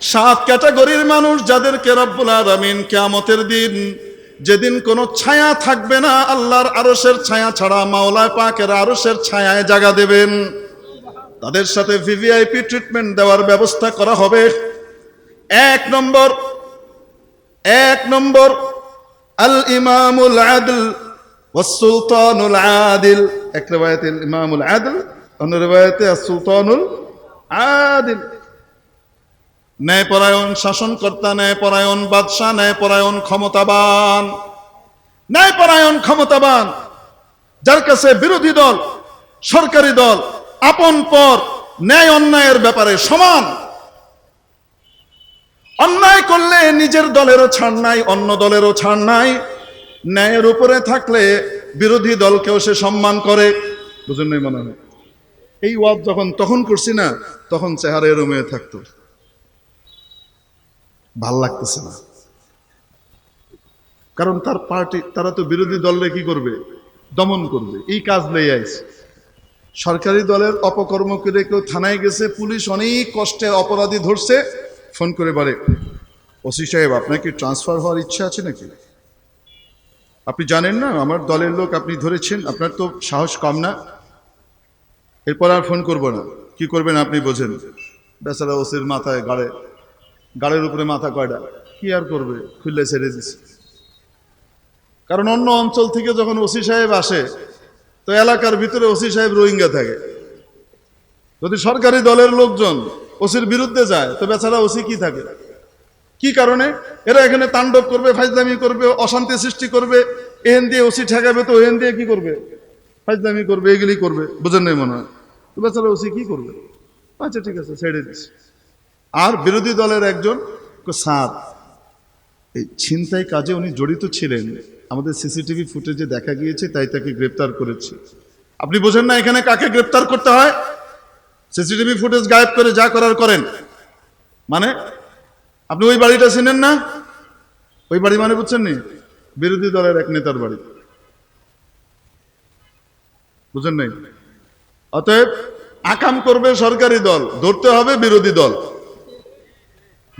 সাত ক্যাটাগরির মানুষ যাদেরকে রব্বুল আলামিন কিয়ামতের দিন যেদিন কোনো ছায়া থাকবে না, আল্লাহর আরসের ছায়া ছাড়া মাওলায় পাকের আরশের ছায়ায় জায়গা দেবেন। তাদের সাথে ভিভিআইপি ট্রিটমেন্ট দেওয়ার ব্যবস্থা করা হবে। এক নম্বর এক নম্বর আল ইমামুল আদল ওয়াসুলতানুল আদিল। এক রেবায়াতে ইমামুল আদল, অন্য রেবায়াতে সুলতানুল আদিল। ন্যায়পরায়ণ শাসনকর্তা, ন্যায়পরায়ণ বাদশাহ, ন্যায়পরায়ণ ক্ষমতাবান। ন্যায়পরায়ণ ক্ষমতাবান, যার কাছে বিরোধী দল, সরকারি দল, আপন পর, ন্যায় অন্যায়ের ব্যাপারে সমান। অন্যায় করলে নিজের দলেরও ছাড় নাই, অন্য দলেরও ছাড় নাই। ন্যায়ের উপরে থাকলে বিরোধী দলকেও সে সম্মান করে। বুঝুন মনে হয়? এই ওয়াদ যখন, তখন করছি না, তখন চেহারা এরম থাকতো। ভালো লাগতেছে না। কারণ তার পার্টি, তারা তো বিরোধী দলরে কি করবে? দমন করবে। এই কাজ লেই আইছে সরকারি দলের অপকর্ম করে কেউ থানায় গেছে, পুলিশ অনেক কষ্টে অপরাধী ধরছে, ফোন করে বলে, ওসি সাহেব, আপনার কি ট্রান্সফার হওয়ার ইচ্ছা আছে নাকি? আপনি জানেন না, আমার দলের লোক আপনি ধরেছেন, আপনার তো সাহস কম না। এরপর আর ফোন করব না। কি করবেন আপনি বোঝেন। বেচারা ওসির মাথায় গাড়ে। গাড়ের উপরে মাথা কয়টা? কি আর করবে? খুললে ছেড়ে দিছে। কারণ অন্য অঞ্চল থেকে যখন ওসি সাহেব আসে, তো এলাকার ভিতরে ওসি সাহেব রোহিঙ্গা থাকে। যদি সরকারি দলের লোকজন ওসির বিরুদ্ধে যায়, তো বেচারা ওসি কি থাকে? কি কারণে? এরা এখানে তাণ্ডব করবে ফাইজলামি করবে, অশান্তি সৃষ্টি করবে, এহেন দিয়ে ওসি ঠেকাবে, তো এহেন দিয়ে কি করবে? ফাইজলামি করবে, এগুলি করবে। বুঝেন নাই মনে হয়? তো বেচারা ওসি কি করবে? আচ্ছা ঠিক আছে, ছেড়ে দিস আর বিরোধী দলের একজন স্যার এই ছিনতাই কাজে উনি জড়িত ছিলেন। আমাদের সিসিটিভি ফুটেজে দেখা গিয়েছে, তাই তাকে গ্রেপ্তার করেছে। আপনি বোঝেন না এখানে কাকে গ্রেপ্তার করতে হয়? সিসিটিভি ফুটেজ গায়েব করে যা করার করেন। মানে আপনি ওই বাড়িটা চিনেন না? ওই বাড়ি মানে বুঝছেন নি? বিরোধী দলের এক নেতার বাড়ি। বুঝেন নাই? অতএব আকাম করবে সরকারি দল, ধরতে হবে বিরোধী দল।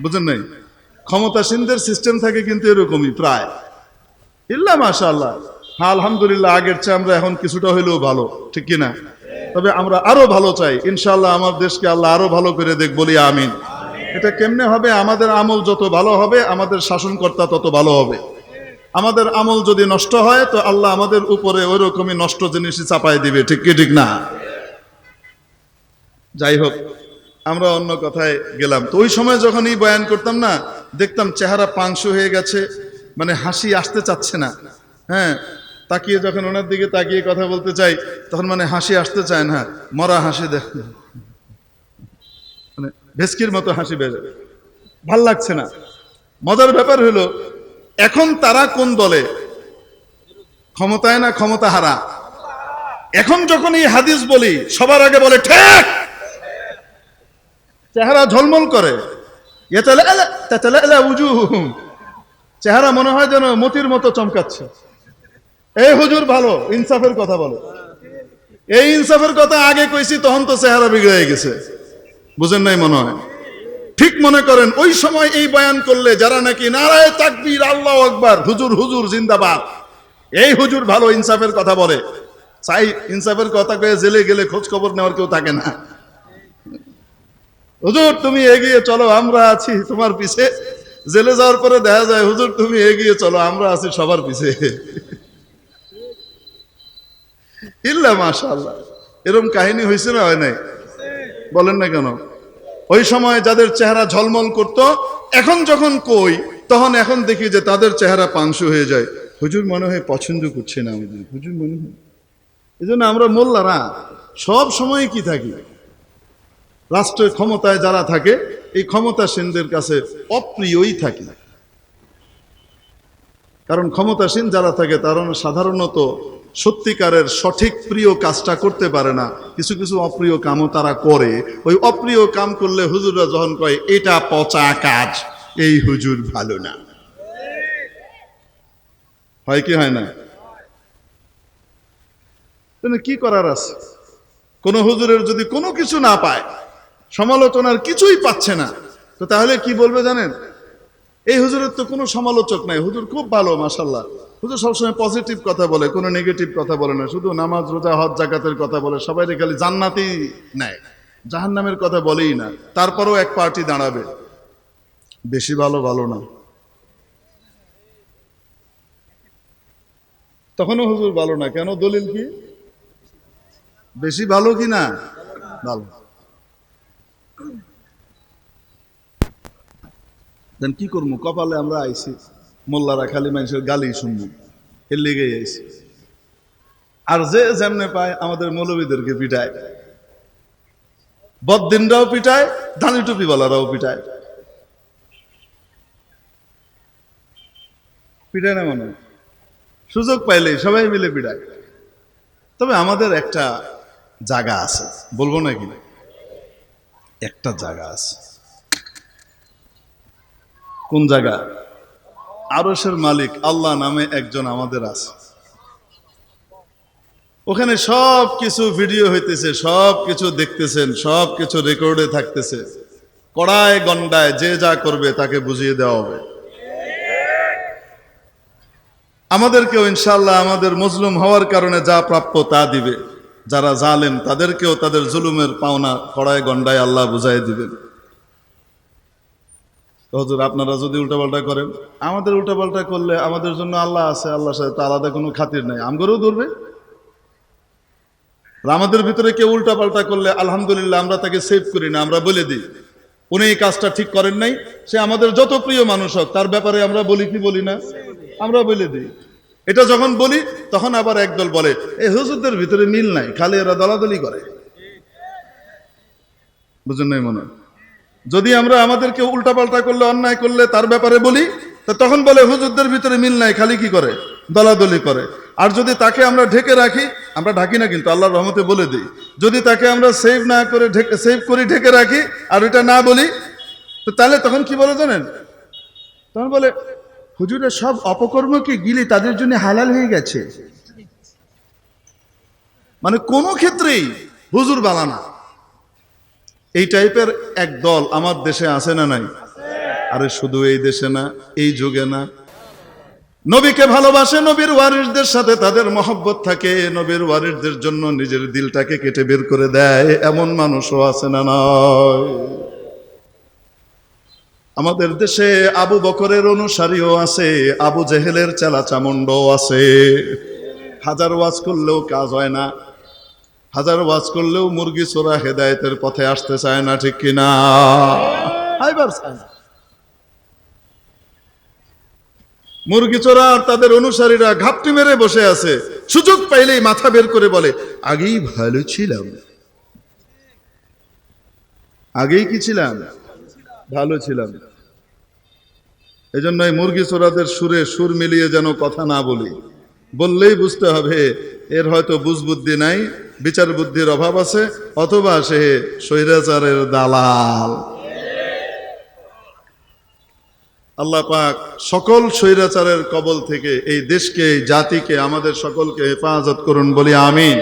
বুঝেন নাই? ক্ষমতাসীনদের সিস্টেম থাকে কিন্তু এরকমই প্রায়। ইল্লা মাশা আল্লাহ হ্যাঁ আলহামদুলিল্লাহ, আগের চেয়ে আমরা এখন কিছুটা হইলেও ভালো, ঠিক কিনা? তবে আমরা আরও ভালো চাই। ইনশাল্লাহ আমার দেশকে আল্লাহ আরও ভালো করে দেখ, বলি আমিন। এটা কেমনে হবে? আমাদের আমল যত ভালো হবে, আমাদের শাসনকর্তা তত ভালো হবে। আমাদের আমল যদি নষ্ট হয়, তো আল্লাহ আমাদের উপরে ওই রকমই নষ্ট জিনিসই চাপাই দিবে, ঠিক কি, ঠিক না? যাই হোক আমরা অন্য কথায় গেলাম। তো ওই সময় যখন এই বয়ান করতাম না, দেখতাম চেহারা পাংশু হয়ে গেছে মানে হাসি আসতে চাচ্ছে না। হ্যাঁ তাকিয়ে যখন ওনার দিকে তাকিয়ে কথা বলতে চাই, তখন মানে হাসি আসতে চায় না, মরা হাসি দেখ মানে ভেস্কির মতো হাসি বেড়ে ভালো লাগছে না। মজার ব্যাপার হলো, এখন তারা কোন দলে? ক্ষমতায় না ক্ষমতা হারা এখন যখন এই হাদিস বলি, সবার আগে বলে, ঠিক! চেহারা ঝলমল করে। চেহারা মনে হয় যেন মতির মতো চমকাচ্ছে। এই হুজুর ভালো, ইনসাফের কথা বলো। এই ইনসাফের কথা আগে কইছি, তখন তো চেহারা বিগড়ে গেছে। বুঝেন নাই মনে হয়? ঠিক মনে করেন, ওই সময় এই বয়ান করলে যারা নাকি নারায় তাকবীর, আল্লাহ আকবার, হুজুর হুজুর, জিন্দাবাদ। এই হুজুর ভালো ইনসাফের কথা বলে। চাই ইনসাফের কথা কয়ে জেলে গেলে খোঁজ খবর নেওয়ার কেউ থাকে না। হুজুর, তুমি এগিয়ে চলো, আমরা আছি তোমার পিছে। জেলে যাওয়ার পরে দেখা যায়, হুজুর, তুমি এগিয়ে চলো, আমরা আছি সবার পিছে। ইল্লা মাশাআল্লাহ। এরকম কাহিনী হয়েছে না হয় নাই? বলেন না কেন? ওই সময় যাদের চেহারা ঝলমল করত, এখন যখন কই, তখন এখন দেখি যে তাদের চেহারা পাংশু হয়ে যায়। হুজুর মনে হয় পছন্দ করছে না আমাদের। হুজুর মনে হয়। এই আমরা মোল্লারা, সব সময় কি থাকি? রাষ্ট্রের ক্ষমতায় যারা থাকে, এই ক্ষমতাসীনদের কাছে অপ্রিয়ই থাকে। কারণ ক্ষমতাসীন যারা থাকে, তারা সাধারণত সত্যিকারের সঠিক প্রিয় কাজটা করতে পারে না। কিছু কিছু অপ্রিয় কামও তারা করে। ওই অপ্রিয় কাম করলে হুজুররা যখন কয়, এটা পচা কাজ, এই হুজুর ভালো না। হয় কি হয় না? কি করার আছে? কোন হুজুরের যদি কোনো কিছু না পায় সমালোচনার কিছুই পাচ্ছে না। তো তাহলে কি বলবে জানেন? এই হুজুরের তো কোনো সমালোচক নাই। হুজুর খুব ভালো মাসাল্লাহ হুজুর সবসময় পজিটিভ কথা বলে, কোনো নেগেটিভ কথা বলে না। শুধু নামাজ, রোজা, হজ, জাকাতের কথা বলে। সবাই খালি জান্নাতেই নেয়। জাহান্নামের কথা বলেই না। তারপরেও এক পার্টি দাঁড়াবে। বেশি ভালো ভালো না। তখনও হুজুর ভালো না। কেন? দলিল কি? বেশি ভালো কি না? ভালো। দেন কি করব? কপালে আমরা আইছি, মোল্লারা খালি মানুষের গালি শুনব, এর লেগেই আইছি। আর যে যেমনে পায় আমাদের মৌলবীদেরকে পিটায়। বদিনরাও পিটায়, ধানি টুপিওয়ালারাও পিটায়। পিটায় না মনে? সুযোগ পাইলে সবাই মিলে পিটায়। তবে আমাদের একটা জায়গা আছে, বলব নাকি? একটা জায়গা আছে। কোন জায়গা? আরসের মালিক আল্লাহ নামে একজন আমাদের আছে। ওখানে সব কিছু ভিডিও হইতেছে সব কিছু দেখতেছেন সব কিছু রেকর্ডে থাকতেছে। কড়ায় গন্ডায় যে যা করবে তাকে বুঝিয়ে দেওয়া হবে। আমাদেরকেও ইনশাল্লাহ আমাদের মজলুম হওয়ার কারণে যা প্রাপ্য তা দিবে। যারা জালেম, তাদেরকেও তাদের জুলুমের পাওনা কড়ায় গন্ডায় আল্লাহ বুঝাই দিবেন। হুজুর, আপনারা যদি উল্টাপাল্টা করেন, আমাদের উল্টাপাল্টা করলে আমাদের জন্য আল্লাহ আছে, আল্লাহর সাথে তো আলাদা কোনো খাতির নাই। আমগরেও ধরবে। আমাদের ভিতরে কেউ উল্টাপাল্টা করলে, আলহামদুলিল্লাহ, আমরা তাকে সেভ করি না, আমরা বলে দিই। উনি এই কাজটা ঠিক করেন নাই, সে আমাদের যত প্রিয় মানুষ হোক, তার ব্যাপারে আমরা বলি কি বলি না? আমরা বলে দিই। এটা যখন বলি, তখন আবার একদল বলে এই হুজুরদের ভিতরে মিল নাই, খালি এরা দলাদলি করে। বুঝুন নাই মনে হয়? যদি আমরা আমাদেরকে উল্টাপাল্টা করলে, অন্যায় করলে তার ব্যাপারে বলি, তা তখন বলে হুজুরদের ভিতরে মিল নাই, খালি কি করে? দলাদলি করে। আর যদি তাকে আমরা ঢেকে রাখি, আমরা ঢাকি না কিন্তু, আল্লাহর রহমতে বলে দিই। যদি তাকে আমরা সেভ না করে ঢেকে সেভ করি, ঢেকে রাখি, আর ওটা না বলি, তো তাহলে তখন কি বলে জানেন? তখন বলে, হুজুরের সব অপকর্মকে গিলে তাদের জন্য হালাল হয়ে গেছে? মানে কোনো ক্ষেত্রেই হুজুর বালানা এই টাইপের এক দল আমার দেশে আছে না নাই? আরে শুধু এই দেশে না, এই যুগে না। নবীকে ভালোবাসে নবীর ওয়ারিসদের সাথে, তাদের মহব্বত থাকে, নবীর ওয়ারিসদের জন্য নিজের দিলটাকে কেটে বের করে দেয়। এমন মানুষও আছে না নয় আমাদের দেশে আবু বকরের অনুসারীও আছে, আবু জেহেলের চেলা চামুন্ডও আছে। হাজার ওয়াজ করলেও কাজ হয় না। হাজার ওয়াজ করলেও মুরগি চোরা হেদায়েতের পথে আসতে চায় না ঠিক কিনা? চায় না। মুরগি চোরা আর তাদের অনুসারীরা ঘাপটি মেরে বসে আছে। সুযোগ পাইলেই মাথা বের করে বলে আগেই ভালো ছিলাম। আগেই কি ছিলাম? ভালো ছিলাম। এই জন্য মুরগি চোরাদের সুরে সুর মিলিয়ে যেন কথা না বলি। বললেই বুঝতে হবে, এর হয়তো বুঝবুদ্ধি নাই বিচার বুদ্ধির অভাব আছে, অথবা সে স্বৈরাচারের দালাল। আল্লাহ পাক সকল স্বৈরাচারের কবল থেকে এই দেশকে, এই জাতিকে, আমাদের সকলকে হেফাজত করুন বলি আমিন।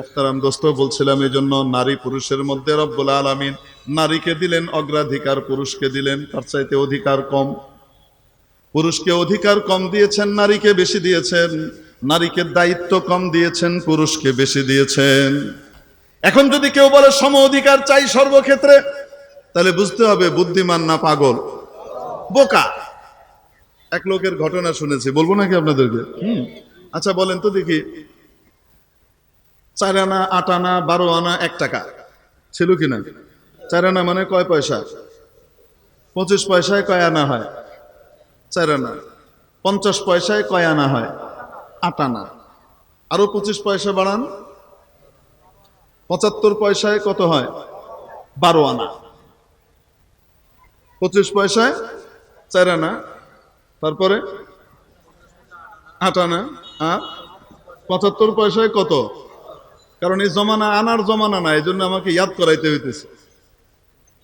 মুখতারাম দোস্ত, বলছিলাম এই জন্য নারী পুরুষের মধ্যে রব্বুল আলামিন নারীকে দিলেন অগ্রাধিকার, পুরুষকে দিলেন তার চাইতে অধিকার কম। পুরুষকে অধিকার কম দিয়েছেন, নারীকে বেশি দিয়েছেন। নারীকে দায়িত্ব কম দিয়েছেন, পুরুষকে বেশি দিয়েছেন। এখন যদি কেউ বলে সম অধিকার চাই সর্বক্ষেত্রে, তাহলে বুঝতে হবে বুদ্ধিমান না পাগল। বোকা। এক লোকের ঘটনা শুনেছি, বলব নাকি আপনাদেরকে? হুম। আচ্ছা বলেন তো দেখি। চার আনা, আট আনা, বারো আনা, এক টাকা। ছিল কিনা? চার আনা মানে কয় পয়সা? পঁচিশ পয়সায় কয় আনা হয়? চার আনা পঞ্চাশ পয়সায় কয় আনা হয়? আট আনা। আরও পঁচিশ পয়সা বাড়ান। পঁচাত্তর পয়সায় কত হয়? বারো আনা। পঁচিশ পয়সায় চার আনা। তারপরে? আট আনা। আর পঁচাত্তর পয়সায় কত? কারণ এই জমানা আনার জমানা না এই জন্য আমাকে ইয়াদ করাইতে হইতেছে।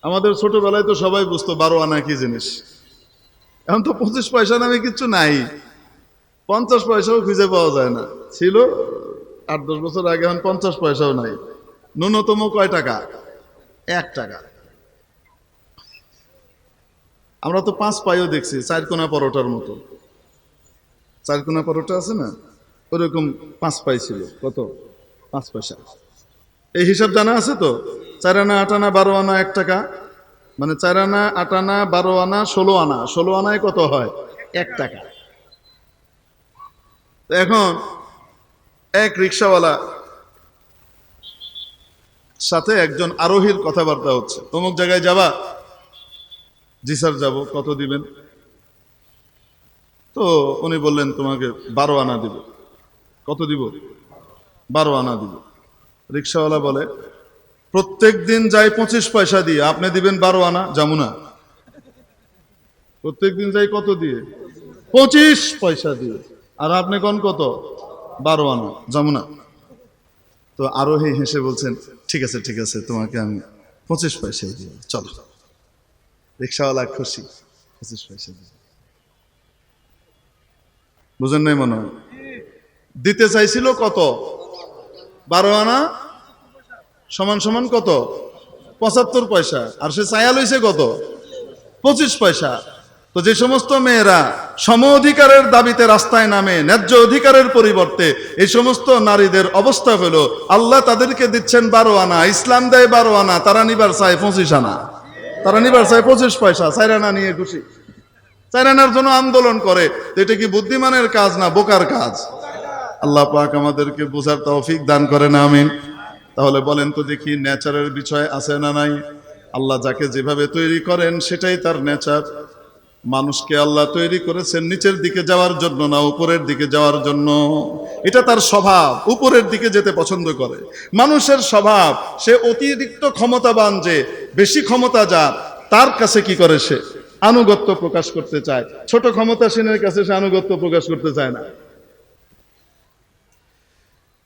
আমাদের ছোটবেলায় তো সবাই বুঝতো বারো আনা কি জিনিস। এখন তো পঁচিশ পয়সা নামে কিচ্ছু নাই। পঞ্চাশ পয়সাও খুঁজে পাওয়া যায় না। ছিল, আট দশ বছর আগে এখন পঞ্চাশ পয়সাও নাই। ন্যূনতম কয় টাকা? এক টাকা। আমরা তো পাঁচ পাইও দেখছি, চার কোনা পরোটার মতো। চার কোনা পরোটা আছে না? ওরকম পাঁচ পাই ছিল। কত? পাঁচ পয়সা। এই হিসাব জানা আছে তো? চার আনা, আট আনা, বারো আনা, এক টাকা। মানে চার আনা, আট আনা, বারো আনা, ষোলো আনা। ষোলো আনায় কত হয়? এক টাকা। এখন এক রিক্সাওয়ালা সাথে একজন আরোহীর কথাবার্তা হচ্ছে। অমুক জায়গায় যাবা? জি স্যার, যাব। কত দিবেন? তো উনি বললেন, তোমাকে বারো আনা দিব। কত দিব? বারো আনা দিব। রিক্সাওয়ালা বলে প্রত্যেক দিন যাই পঁচিশ পয়সা দিয়ে, আপনি দিবেন বারো আনা যামুনা প্রত্যেক দিন যাই কত দিয়ে? পঁচিশ পয়সা দিয়ে। আর আপনি কোন কত? বারো আনা যামুনা তো আরোহী হেসে বলছেন, ঠিক আছে ঠিক আছে, তোমাকে আমি পঁচিশ পয়সায় দিয়ে চলো। রিক্সাওয়ালা খুশি, পঁচিশ পয়সা দিয়ে। বুঝেন নাই মনে হয়? দিতে চাইছিল কত? বারো আনা সমান সমান কত? পঁচাত্তর পয়সা। আর সে চায়া লইছে কত? পঁচিশ পয়সা। তো যে সমস্ত মেয়েরা সম অধিকারের দাবিতে রাস্তায় নামে, ন্যায্য অধিকারের পরিবর্তে এই সমস্ত নারীদের অবস্থা হলো, আল্লাহ তাদেরকে দিচ্ছেন বারো আনা, ইসলাম দেয় বারো আনা, তারা নিবার চায় পঁচিশ আনা। তারা নিবার চায় পঁচিশ পয়সা চাইরানা নিয়ে খুশি। চাইরানার জন্য আন্দোলন করে। এটা কি বুদ্ধিমানের কাজ না বোকার কাজ? আল্লাহ পাক আমাদেরকে বোঝার তৌফিক দান করেন, আমিন। তাহলে বলেন তো দেখি নেচারের বিষয় আছে না নাই? আল্লাহ যাকে যেভাবে তৈরি করেন সেটাই তার নেচার। মানুষকে আল্লাহ তৈরি করেছেন নিচের দিকে যাওয়ার জন্য না উপরের দিকে যাওয়ার জন্য। এটা তার স্বভাব, উপরের দিকে যেতে পছন্দ করে। মানুষের স্বভাব, সে অতিরিক্ত ক্ষমতাবান যে, বেশি ক্ষমতা যা তার কাছে কি করে সে? আনুগত্য প্রকাশ করতে চায়। ছোট ক্ষমতাসীনের কাছে সে আনুগত্য প্রকাশ করতে চায় না।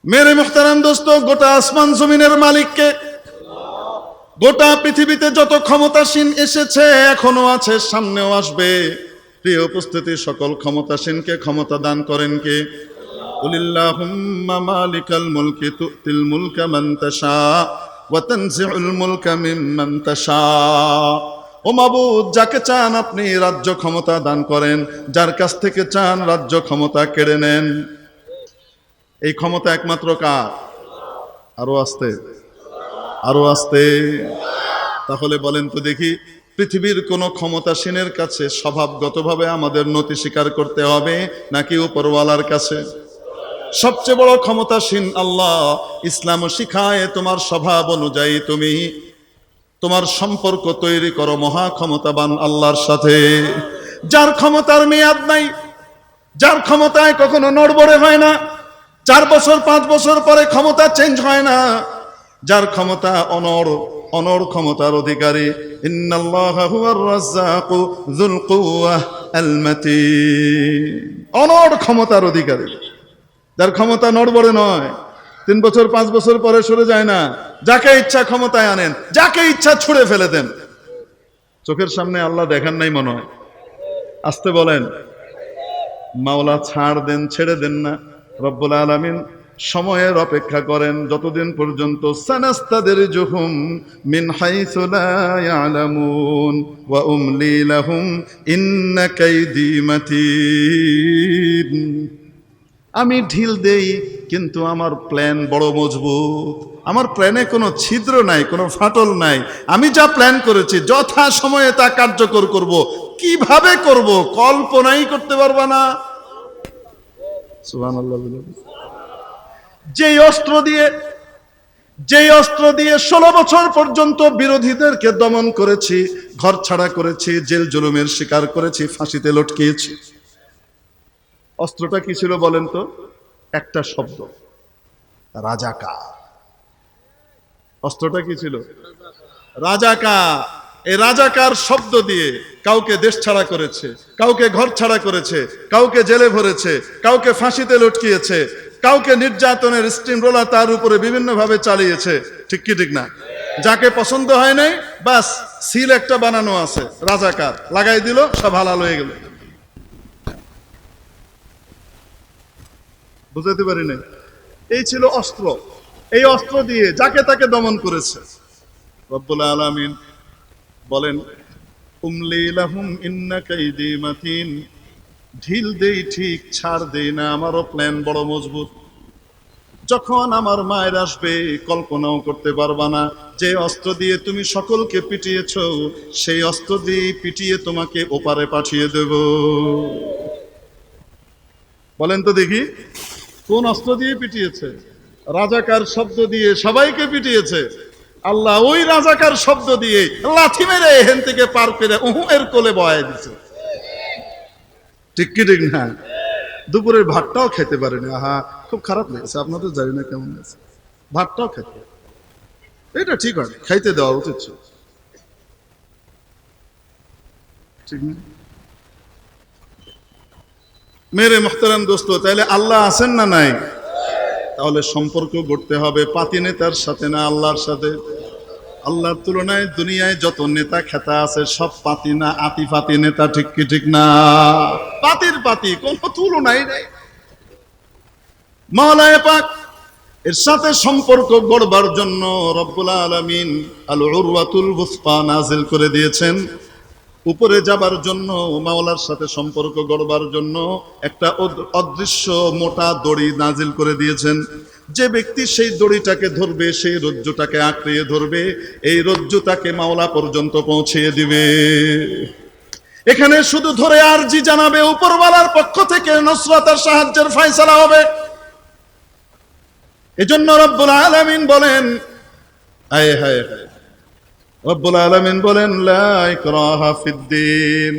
মেরে মুখতারাম দোস্ত, গোটা আসমান জমিনের মালিককে। গোটা পৃথিবীতে যত ক্ষমতাসীন এসেছে, এখনও আছে, সামনেও আসবে। প্রিয় উপস্থিতি, সকল ক্ষমতাসীনকে ক্ষমতা দান করেন কে? মালিকাল ও মাবুদ, যাকে চান আপনি রাজ্য ক্ষমতা দান করেন, যার কাছ থেকে চান রাজ্য ক্ষমতা কেড়ে নেন। এই ক্ষমতা একমাত্র কার? আরও আসতে আরও আসতে। তাহলে বলেন তো দেখি, পৃথিবীর কোন ক্ষমতাসীনের কাছে স্বভাবগতভাবে আমাদের নতি স্বীকার করতে হবে নাকি উপরওয়ালার কাছে? সবচেয়ে বড় ক্ষমতাসীন আল্লাহ ইসলাম শিখায় তোমার স্বভাব অনুযায়ী তুমি তোমার সম্পর্ক তৈরি করো মহা ক্ষমতাবান আল্লাহর সাথে। যার ক্ষমতার মেয়াদ নাই, যার ক্ষমতায় কখনো নড়বড়ে হয় না চার বছর, পাঁচ বছর পরে ক্ষমতা চেঞ্জ হয় না। যার ক্ষমতা অনর অনর ক্ষমতার অধিকারী। অনর ক্ষমতার অধিকারী। যার ক্ষমতা নড়বড়ে নয়। তিন বছর, পাঁচ বছর পরে সরে যায় না। যাকে ইচ্ছা ক্ষমতায় আনেন, যাকে ইচ্ছা ছুড়ে ফেলে দেন। চোখের সামনে আল্লাহ দেখান নাই মনে হয়। আসতে বলেন, মাওলা ছাড় দেন, ছেড়ে দেন না। রব্বুল আলামিন সময়ের অপেক্ষা করেন যতদিন পর্যন্ত সানাস্তাদের জুহুম মিন হাইসু লা ইয়ালামুন ওয়া উমলি লাহুম ইন্না কাইদি মাতিন। আমি ঢিল দেই, কিন্তু আমার প্ল্যান বড় মজবুত। আমার প্ল্যানে কোনো ছিদ্র নাই, কোনো ফাটল নাই। আমি যা প্ল্যান করেছি যথা সময়ে তা কার্যকর করব। কীভাবে করব? কল্পনাই করতে পারবা না। বলে। যেই অস্ত্র দিয়ে, যেই অস্ত্র দিয়ে ষোলো বছর পর্যন্ত বিরোধীদেরকে দমন করেছি, ঘর ছাড়া করেছি, জেল জুলুমের শিকার করেছি, ফাঁসিতে লটকিয়েছি। অস্ত্রটা কি ছিল বলেন তো? একটা শব্দ। রাজাকার। অস্ত্রটা কি ছিল? রাজাকার। এই রাজাকার শব্দ দিয়ে কাউকে দেশ ছাড়া করেছে, কাউকে ঘর ছাড়া করেছে, কাউকে জেলে ভরেছে, কাউকে ফাঁসিতে লটকিয়েছে, কাউকে নির্যাতনের স্টিম রোলার তার উপরে বিভিন্নভাবে চালিয়েছে। ঠিক কি, ঠিক না? যাকে পছন্দ হয় নাই, বাস সিল একটা বানানো আছে, রাজাকার। লাগাই দিল, সব হালাল হয়ে গেল। বুঝাতে পারি নাই? এই ছিল অস্ত্র। এই অস্ত্র দিয়ে যাকে তাকে দমন করেছে, রব্বুল আলামিন বলেন ঢিল দেই ঠিক, ছাড় দেই না, আমারও প্ল্যান বড় মজবুত। যখন আমার মায়ের আসবে, কল্পনাও করতে পারবা না। যে অস্ত্র দিয়ে তুমি সকলকে পিটিয়েছ, সেই অস্ত্র দিয়ে পিটিয়ে তোমাকে ওপারে পাঠিয়ে দেব। বলেন তো দেখি, কোন অস্ত্র দিয়ে পিটিয়েছে? রাজাকার শব্দ দিয়ে সবাইকে পিটিয়েছে। আল্লাহ ওই রাজাকার শব্দ দিয়ে লাথি মেরে এখান থেকে পার উহু এর কোলে বয়ায় দিছে। ঠিক কি, ঠিক না? দুপুরের ভাতটাও খেতে পারেনি। আহা, খুব খারাপ লেগেছে। আপনাদের জানি না কেমন আছে ভাতটাও খেতে এটা ঠিক হয় খাইতে দেওয়া উচিত ছিল। মেরে মোহতারাম দোস্ত তাহলে আল্লাহ আছেন না নাই? তাহলে সম্পর্ক গড়তে হবে। পাতি নেতার সাথে না আল্লাহর সাথে। আল্লাহর তুলনায় দুনিয়ায় যত নেতা খেতা আছে, সব পাতি না, আতি পাতি নেতা ঠিক কি ঠিক না? পাতির পাতি কোনো তুলনাই নেই। মাওলায় পাক এর সাথে সম্পর্ক গড়বার জন্য রব্বুল আলামিন আল উরওয়াতুল বুসকা নাজিল করে দিয়েছেন। উপরে যাবার জন্য মাওলার সাথে সম্পর্ক গড়বার জন্য একটা অদ- অদৃশ্য মোটা দড়ি নাজিল করে দিয়েছেন। যে ব্যক্তি সেই দড়িটাকে ধরবে, সেই রজ্জুটাকে আঁকড়িয়ে ধরবে, এই রজ্জু তাকে মাওলা পর্যন্ত পৌঁছিয়ে দিবে। এখানে শুধু ধরে আর জি জানাবে, উপরওয়ালার পক্ষ থেকে নসরতার সাহায্যের ফয়সালা হবে। এজন্য রব্বুল আলামিন বলেন, আয় হায় হায়। রব্বুল আলামিন বলেন, লা ইকরাহা ফিদ্দিন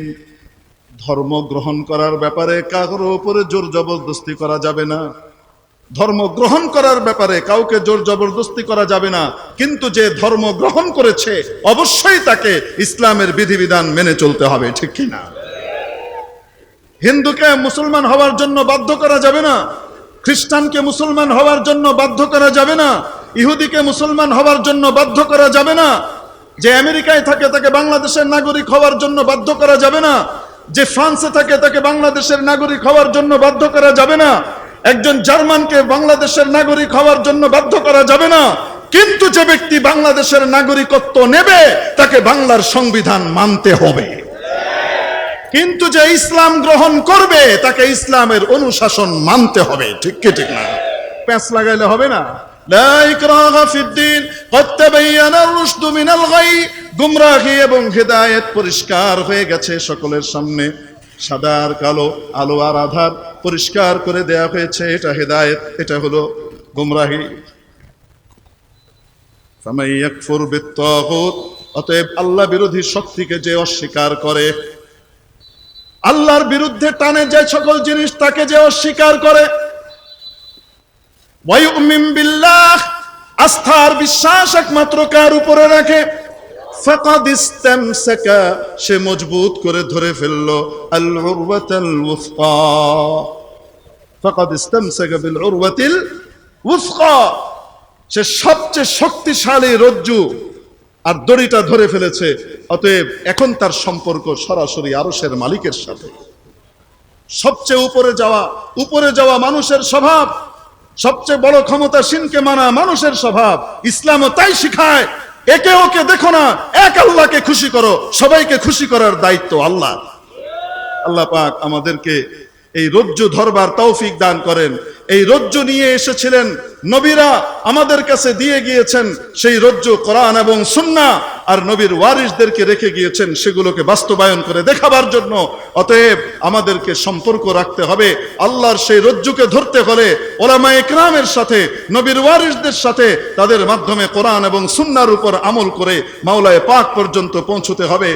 ধর্ম গ্রহণ করার ব্যাপারে কারোর উপরে জোর জবরদস্তি করা যাবে না। ধর্ম গ্রহণ করার ব্যাপারে কাউকে জোর জবরদস্তি করা যাবে না। কিন্তু যে ধর্ম গ্রহণ করেছে, অবশ্যই তাকে ইসলামের বিধিবিধান মেনে চলতে হবে, ঠিক কি না হিন্দুকে মুসলমান হওয়ার জন্য বাধ্য করা যাবে না। খ্রিস্টানকে মুসলমান হওয়ার জন্য বাধ্য করা যাবে না। ইহুদিকে মুসলমান হওয়ার জন্য বাধ্য করা যাবে না। যে আমেরিকায় থাকে তাকে বাংলাদেশের নাগরিক হওয়ার জন্য বাধ্য করা যাবে না। যে ফ্রান্সে থাকে তাকে বাংলাদেশের নাগরিক হওয়ার জন্য বাধ্য করা যাবে না। একজন জার্মানকে বাংলাদেশের নাগরিক হওয়ার জন্য বাধ্য করা যাবে না। কিন্তু যে ব্যক্তি বাংলাদেশের নাগরিকত্ব নেবে, তাকে বাংলার সংবিধান মানতে হবে। কিন্তু যে ইসলাম গ্রহণ করবে, তাকে ইসলামের অনুশাসন মানতে হবে। ঠিক কি, ঠিক না? প্যাঁচ লাগাইলে হবে না? লা ইকরাহা ফিদ্দিন قد تبين الرشد من الغي গুমরাহি এবং হেদায়েত পরিষ্কার হয়ে গেছে সকলের সামনে সাদা আর কালো আলো আর আধার পরিষ্কার করে দেয়া হয়েছে এটা হেদায়েত এটা হলো গুমরাহি ফামান ইয়াকফুর বিত্তাগুত অতএব আল্লাহ বিরোধী শক্তিকে যে অস্বীকার করে আল্লাহর বিরুদ্ধে টানে যে সকল জিনিস তাকে যে অস্বীকার করে ওয়ায়ুমিন বিল্লাহ, আস্থার বিশ্বাস একমাত্র কার উপরে রাখে? ফাকাদ ইস্তামসাকা, সে মজবুত করে ধরে ফেলল আল উরওয়াতাল উসকা। ফাকাদ ইস্তামসাকা বিল উরওয়াতিল উসকা। সে সবচেয়ে শক্তিশালী রজ্জু আর দড়িটা ধরে ফেলেছে, অতএব এখন তার সম্পর্ক সরাসরি আরসের মালিকের সাথে। সবচেয়ে উপরে যাওয়া উপরে যাওয়া মানুষের স্বভাব সবচেয়ে বড় ক্ষমতাসীনকে মানা মানুষের স্বভাব। ইসলামও তাই শিখায়। একে ওকে দেখো না, এক আল্লাহকে খুশি করো। সবাইকে খুশি করার দায়িত্ব আল্লাহ। আল্লাহ পাক আমাদেরকে এই রজ্জু ধরবার তৌফিক দান করেন। এই রজ্জু নিয়ে এসেছিলেন নবীরা, আমাদের কাছে দিয়ে গিয়েছেন সেই রজ্জু কোরআন এবং সুন্না, আর নবীর ওয়ারিসদেরকে রেখে গিয়েছেন সেগুলোকে বাস্তবায়ন করে দেখাবার জন্য। অতএব আমাদেরকে সম্পর্ক রাখতে হবে, আল্লাহর সেই রজ্জুকে ধরতে হলে ওলামা একরামের সাথে, নবীর ওয়ারিসদের সাথে তাদের মাধ্যমে কোরআন এবং সুন্নার উপর আমল করে মাওলায় পাক পর্যন্ত পৌঁছতে হবে।